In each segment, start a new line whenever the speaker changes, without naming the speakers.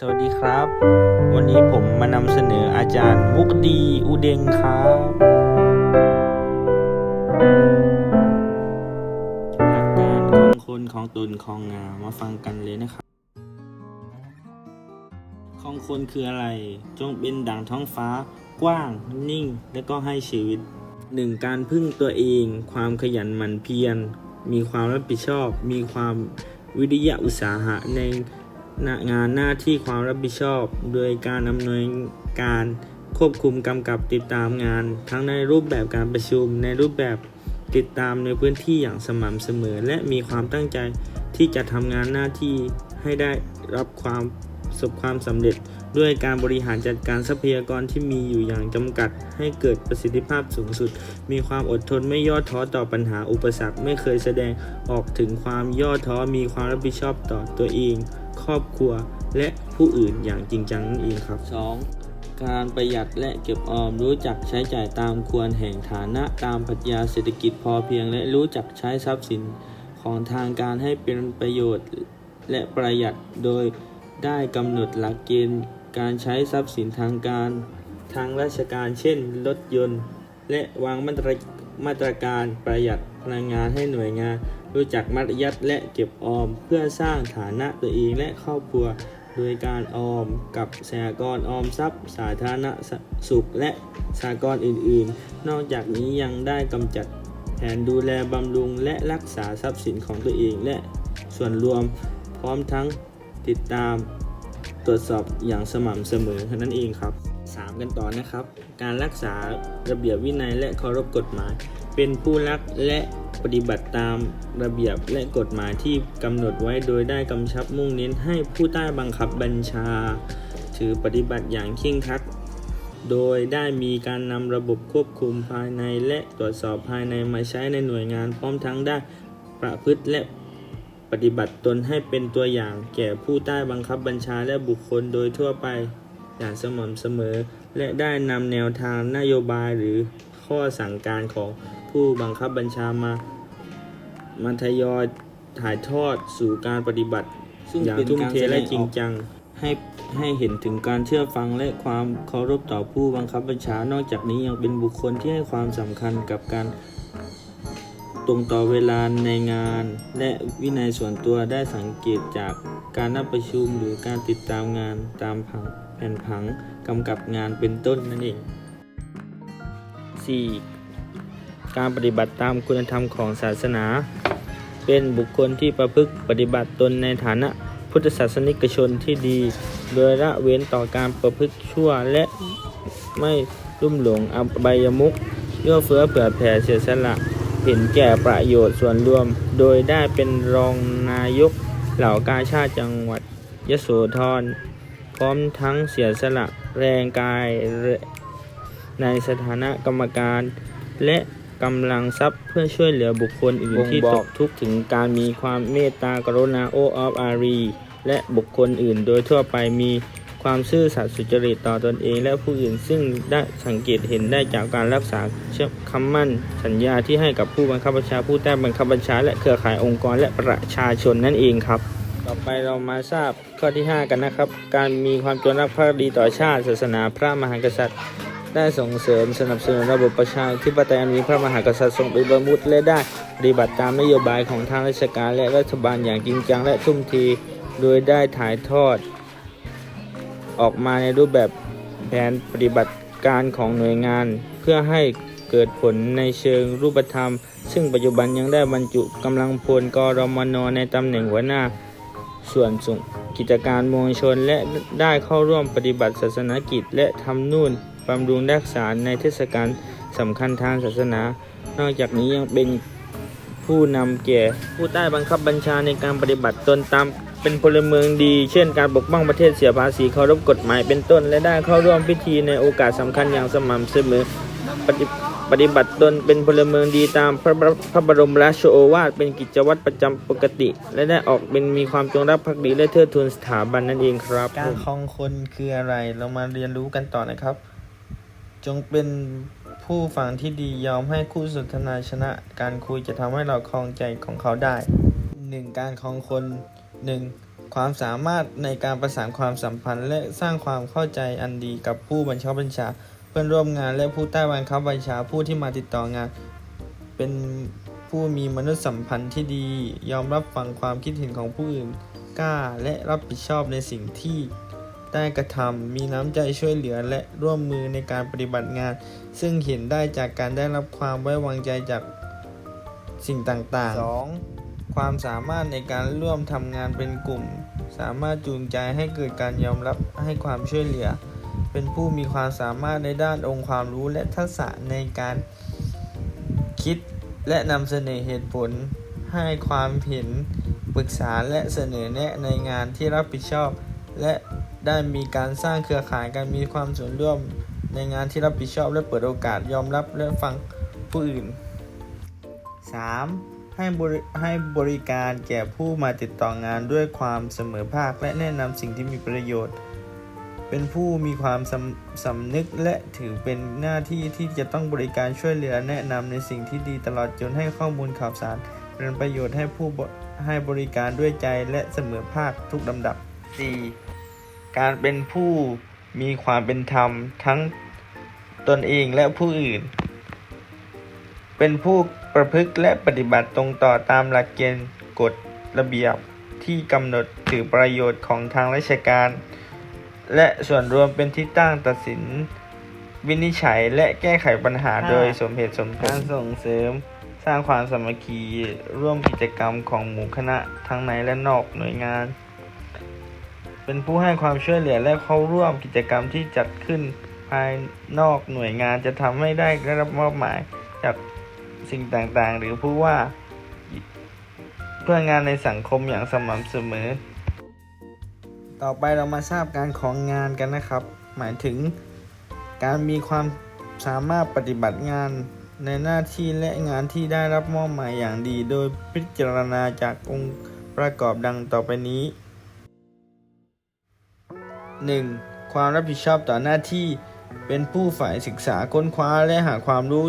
สวัสดีครับ วันนี้ผมมานำเสนออาจารย์มุกดีอุเดงครับ หลักการของคนของตนของงามมาฟังกันเลยนะครับ ของคนคืออะไร จงเป็นดังท้องฟ้า กว้าง นิ่ง และก็ให้ชีวิตหนึ่งการพึ่งตัวเอง ความขยันหมั่นเพียร มีความรับผิดชอบ มีความวิริยะอุตสาหะใน งานหน้าที่ความรับผิดชอบ โดยการอำนวยการควบคุมกำกับติดตามงาน ทั้งในรูปแบบการประชุม ในรูปแบบติดตามในพื้นที่อย่างสม่ำเสมอ และมีความตั้งใจที่จะทำงานหน้าที่ให้ได้รับความประสบความสำเร็จ ด้วยการบริหารจัดการทรัพยากรที่มีอยู่อย่างจำกัด ให้เกิดประสิทธิภาพสูงสุด มีความอดทนไม่ย่อท้อต่อปัญหาอุปสรรค ไม่เคยแสดงออกถึงความย่อท้อมีความรับผิดชอบต่อตัวเอง ครอบครัวและผู้อื่นอย่างจริงจังนั่นเองครับ 2. การประหยัดและเก็บออมรู้จักใช้จ่ายตามควรแห่งฐานะตามปรัชญาเศรษฐกิจพอเพียง และรู้จักใช้ทรัพย์สินของทางการให้เป็นประโยชน์และประหยัดโดยได้กำหนดหลักเกณฑ์การใช้ทรัพย์สินทางการ ทางราชการเช่น รถยนต์ และวางมาตร มาตรการประหยัดพลังงานให้หน่วยงาน รู้จักมัธยัติและเก็บออม เพื่อสร้างฐานะตัวเองและครอบครัว โดยการออมกับสหกรณ์ออมทรัพย์ สาธารณสุขและสหกรณ์อื่น ๆ นอกจากนี้ยังได้กำจัดแผนดูแลบำรุงและรักษาทรัพย์สินของตัวเองและส่วนรวมพร้อมทั้งติดตามตรวจสอบอย่างสม่ำเสมอเท่านั้นเองครับ 3 กันต่อนะครับ การรักษาระเบียบวินัยและเคารพกฎหมาย เป็นผู้รักและปฏิบัติตามระเบียบและกฎหมายที่กำหนดไว้โดยได้กำชับมุ่งเน้นให้ผู้ใต้บังคับบัญชา ถือปฏิบัติอย่างเคร่งครัดโดยได้มีการนำระบบควบคุมภายในและตรวจสอบภายในมาใช้ในหน่วยงานพร้อมทั้งได้ประพฤติและปฏิบัติตนให้เป็นตัวอย่างแก่ผู้ใต้บังคับบัญชาและบุคคลโดยทั่วไป อย่างสม่ำเสมอ และได้นำแนวทางนโยบายหรือข้อสั่งการของผู้บังคับบัญชามามาทยอยถ่ายทอดสู่การปฏิบัติ
ซึ่ง
อย่างทุ่มเท
และ
จริงจังให้ให้เห็นถึงการเชื่อฟังและความเคารพต่อผู้บังคับบัญชานอกจากนี้ยังเป็นบุคคลที่ให้ความสำคัญกับการตรงต่อเวลาในงาน และวินัยส่วนตัวได้สังเกตจากการนัดประชุมหรือการติดตามงานตามผัง แผนผังกำกับงานเป็นต้นนั่นเอง 4. การปฏิบัติตามคุณธรรมของศาสนา เป็นบุคคลที่ประพฤติปฏิบัติตนในฐานะพุทธศาสนิกชนที่ดี โดยละเว้นต่อการประพฤติชั่วและไม่ลุ่มหลงอบายมุขเอื้อเฟื้อเผื่อแผ่เสียสละเห็นแก่ประโยชน์ส่วนรวม โดยได้เป็นรองนายกเหล่ากาชาติจังหวัดยโสธร พร้อมทั้งเสียสละแรงกายในสถานะกรรมการ และกำลังทรัพย์เพื่อช่วยเหลือบุคคลอื่นที่ต
ก
ทุกข์ถึงการมีความเมตตากรุณาโอออฟอารีและบุคคลอื่นโดยทั่วไปมีความซื่อสัตย์สุจริตต่อตอนเอง และผู้อื่นซึ่งได้สังเกตเห็นได้จากการรักษาคำมั่นสัญญาที่ให้กับผู้บังคับบัญชาผู้ใต้บังคับบัญชาและเครือข่ายองค์กรและประชาชนนั่นเองครับ ต่อไปเรามาทราบข้อที่ 5 กันนะครับ การมีความจงรักภักดีต่อชาติ ศาสนาพระมหากษัตริย์ ได้ส่งเสริมสนับสนุนระบบประชาธิปไตยอันมีพระมหากษัตริย์ทรงเป็นประมุขและได้ปฏิบัติตามนโยบายของทางราชการและรัฐบาลอย่างจริงจังและทุ่มเทโดยได้ถ่ายทอด ออกมาในรูปแบบแผนปฏิบัติการของหน่วยงาน เพื่อให้เกิดผลในเชิงรูปธรรม ซึ่งปัจจุบันยังได้บรรจุกำลังพลกรมนในตำแหน่งหัวหน้า ส่วนส่งกิจการมวลชนและได้เข้าร่วมปฏิบัติศาสนกิจ และทำนู่นบำรุงรักษาในเทศกาลสำคัญทางศาสนา นอกจากนี้ยังเป็นผู้นำแก่ผู้ใต้บังคับบัญชาในการปฏิบัติตนตามเป็นพลเมืองดี เช่นการปกป้องประเทศเสียภาษีเคารพกฎหมายเป็นต้น และได้เข้าร่วมพิธีในโอกาสสำคัญอย่างสม่ำเสมอปฏิ ปฏิบัติตนเป็นพลเมืองดีตามพระบรพระบรมราชโอวาทเป็นกิจวัตรประจำปกติ และได้ออกเป็นมีความจงรักภักดีและเทิดทูนสถาบันนั่นเองครับการคลองคนคืออะไรเรามาเรียนรู้กันต่อนะครับ จงเป็นผู้ฟังที่ดียอมให้คู่สนทนาชนะ การคุยจะทำให้เราคลองใจของเขาได้หนึ่งการคลองคนหนึ่งความสามารถในการประสานความสัมพันธ์ และสร้างความเข้าใจอันดีกับผู้บัญชาบัญชา พื่อนร่วมงานและผู้ใต้บังคับบัญชาผู้ที่มาติดต่องาน เป็นผู้มีมนุษยสัมพันธ์ที่ดี ยอมรับฟังความคิดเห็นของผู้อื่นกล้าและรับผิดชอบในสิ่งที่ได้กระทำมีน้ำใจช่วยเหลือและร่วมมือในการปฏิบัติงาน ซึ่งเห็นได้จากการได้รับความไว้วางใจจากสิ่งต่างๆ 2. ความสามารถในการร่วมทำงานเป็นกลุ่ม สามารถจูงใจให้เกิดการยอมรับให้ความช่วยเหลือ เป็นผู้มีความสามารถในด้านองค์ความรู้และทักษะในการคิดและนำเสนอเหตุผล ให้ความเห็นปรึกษาและเสนอแนะในงานที่รับผิดชอบ และได้มีการสร้างเครือข่ายการมีความส่วนร่วมในงานที่รับผิดชอบและเปิดโอกาสยอมรับและฟังผู้อื่น 3. ให้บริให้บริการแก่ผู้มาติดต่องานด้วยความเสมอภาค และแนะนำสิ่งที่มีประโยชน์ เป็นผู้มีความสำสำนึกและถือเป็นหน้าที่ที่จะต้องบริการช่วยเหลือแนะนำในสิ่งที่ดีตลอดจนให้ข้อมูลข่าวสาร เป็นประโยชน์ให้ผู้ให้บริการด้วยใจและเสมอภาคทุกลำดับ 4. การเป็นผู้มีความเป็นธรรมทั้งตนเองและผู้อื่น เป็นผู้ประพฤติและปฏิบัติตรงต่อตามหลักเกณฑ์กฎระเบียบที่กำหนดถือประโยชน์ของทางราชการ และส่วนรวมเป็นที่ตั้งตัดสิน วินิจฉัยและแก้ไขปัญหา
ห้า
โดยสมเหตุสมผลการส่งเสริม สร้างความสามัคคีร่วมกิจกรรมของหมู่คณะทั้งในและนอกหน่วยงาน เป็นผู้ให้ความช่วยเหลือและเข้าร่วมกิจกรรมที่จัดขึ้นภายนอกหน่วยงานจะทำให้ได้ได้รับมอบหมายจากสิ่งต่างๆ หรือผู้ว่า เพื่องานในสังคมอย่างสม่ำเสมอ ต่อไปเรามาทราบการของงานกันนะครับ หมายถึงการมีความสามารถปฏิบัติงานในหน้าที่และงานที่ได้รับมอบหมายอย่างดี โดยพิจารณาจากองค์ประกอบดังต่อไปนี้ 1. ความรับผิดชอบต่อหน้าที่ เป็นผู้ฝ่ายศึกษาค้นคว้าและหาความรู้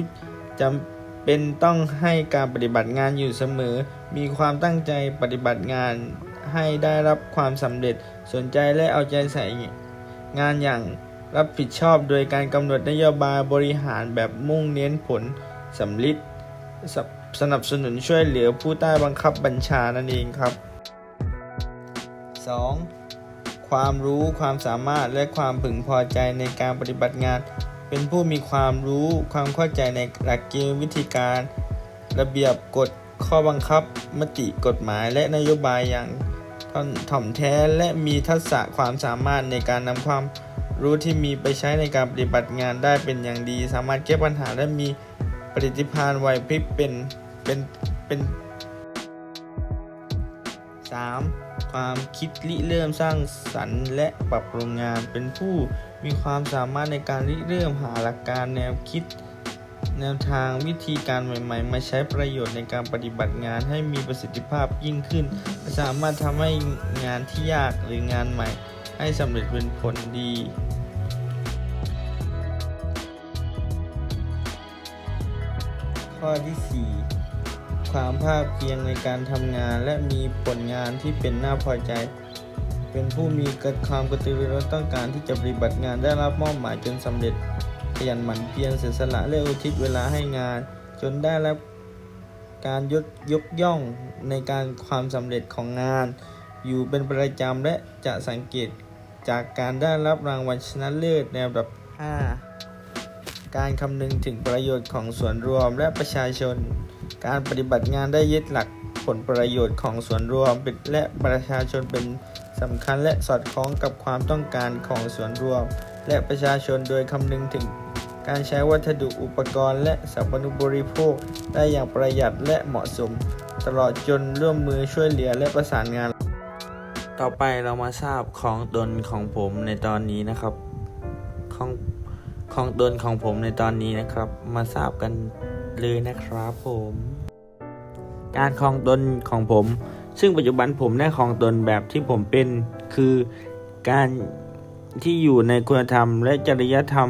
จำเป็นต้องให้การปฏิบัติงานอยู่เสมอ มีความตั้งใจปฏิบัติงาน ให้ได้รับความสำเร็จสนใจและเอาใจใส่งานอย่างรับผิดชอบโดยการกำหนดนโยบายบริหารแบบมุ่งเน้นผลสำลิดสนับสนับสนุนช่วยเหลือผู้ใต้บังคับบัญชานั่นเองครับ 2. ความรู้ความสามารถและความพึงพอใจในการปฏิบัติงาน เป็นผู้มีความรู้ความเข้าใจในหลักเกณฑ์วิธีการ ระเบียบกฎข้อบังคับ มติกฎหมายและนโยบายอย่าง ถ่อมแท้และมีทักษะความสามารถในการนำความรู้ที่มีไปใช้ในการปฏิบัติงานได้เป็นอย่างดี สามารถแก้ปัญหาและมีปฏิทิพานไหวพริบเป็นเป็นเป็น 3. ความคิดริเริ่มสร้างสรรค์และปรับปรุงงานเป็นผู้มีความสามารถในการริเริ่มหาหลักการแนวคิด แนวทางวิธีการใหม่ๆ มาใช้ประโยชน์ในการปฏิบัติงานให้มีประสิทธิภาพยิ่งขึ้น สามารถทำให้งานที่ยากหรืองานใหม่ ให้สำเร็จเป็นผลดีข้อที่ 4 ความภาคเพียรในการทำงานและมีผลงานที่เป็นน่าพอใจ เป็นผู้มีกระความกระตือรือร้นต้องการที่จะปฏิบัติงานได้รับมอบหมายจนสำเร็จ ขยันหมั่นเพียรเสียสละและอุทิศเวลาให้งาน จนได้รับการยกยกย่องในการความสำเร็จของงาน อยู่เป็นประจำและจะสังเกตจากการได้รับรางวัลชนะเลิศในลำดับ 5 การคำนึงถึงประโยชน์ของส่วนรวมและประชาชน การปฏิบัติงานได้ยึดหลักผลประโยชน์ของส่วนรวมและประชาชนเป็นสำคัญและสอดคล้องกับความต้องการของส่วนรวม และประชาชนโดยคำนึงถึง การใช้วัสดุอุปกรณ์และสรรพนุบริโภค ได้อย่างประหยัดและเหมาะสม ตลอดจนร่วมมือช่วยเหลือและประสานงาน ต่อไปเรามาทราบของตนของผมในตอนนี้นะครับ ของของตนของผมในตอนนี้นะครับ มาทราบกันเลยนะครับผม การคลองตนของผม ซึ่งปัจจุบันผมได้คลองตนแบบที่ผมเป็น คือการที่อยู่ในคุณธรรมและจริยธรรม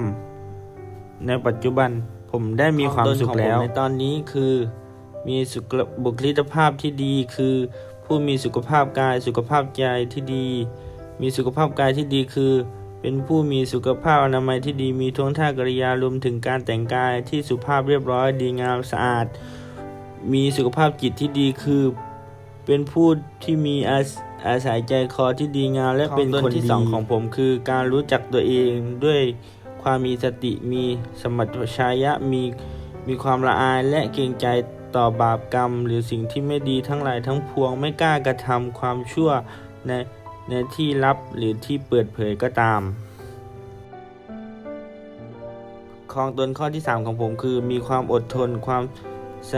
ในปัจจุบันผมได้มีความสุขแล้วในตอนนี้คือมีสุขบุคลิกภาพที่ดีคือผผู้มีสุขภาพกายสุขภาพใจที่ดี มีสุขภาพกายที่ดีคือ เป็นผู้มีสุขภาพอนามัยที่ดีมีท่วงท่ากริยารวมถึงการแต่งกายที่สุภาพเรียบร้อยดีงามสะอาด มีสุขภาพจิตที่ดีคือ เป็นผู้ที่มีอาศอาศัยใจคอที่ดีงามและเป็นคนที่สองของผมคือ การรู้จักตัวเองด้วย ความมีสติมีสมรรถชัยะมีมีความละอายและเกรงใจต่อบาปกรรม หรือสิ่งที่ไม่ดีทั้งหลายทั้งปวงไม่กล้ากระทำความชั่วในในที่ลับหรือที่เปิดเผยก็ตามครองตนข้อที่ 3 ของผมคือ มีความอดทนความส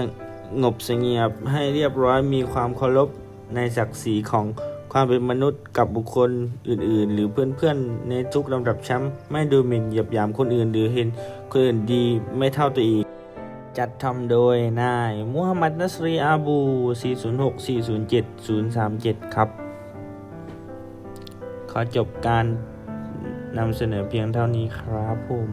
งบเสงียมให้เรียบร้อยมีความเคารพในศักดิ์ศรีของ ความเป็นมนุษย์กับบุคคลอื่นๆ หรือเพื่อนๆ ในทุกลำดับชั้นไม่ดูหมิ่นเหยียบยามคนอื่น หรือเห็นคนอื่นดีไม่เท่าตัวเอง จัดทำโดยนายมูฮัมหมัดนัสรีอาบู 406 407 037 ครับ ขอจบการนำเสนอเพียงเท่านี้ครับผม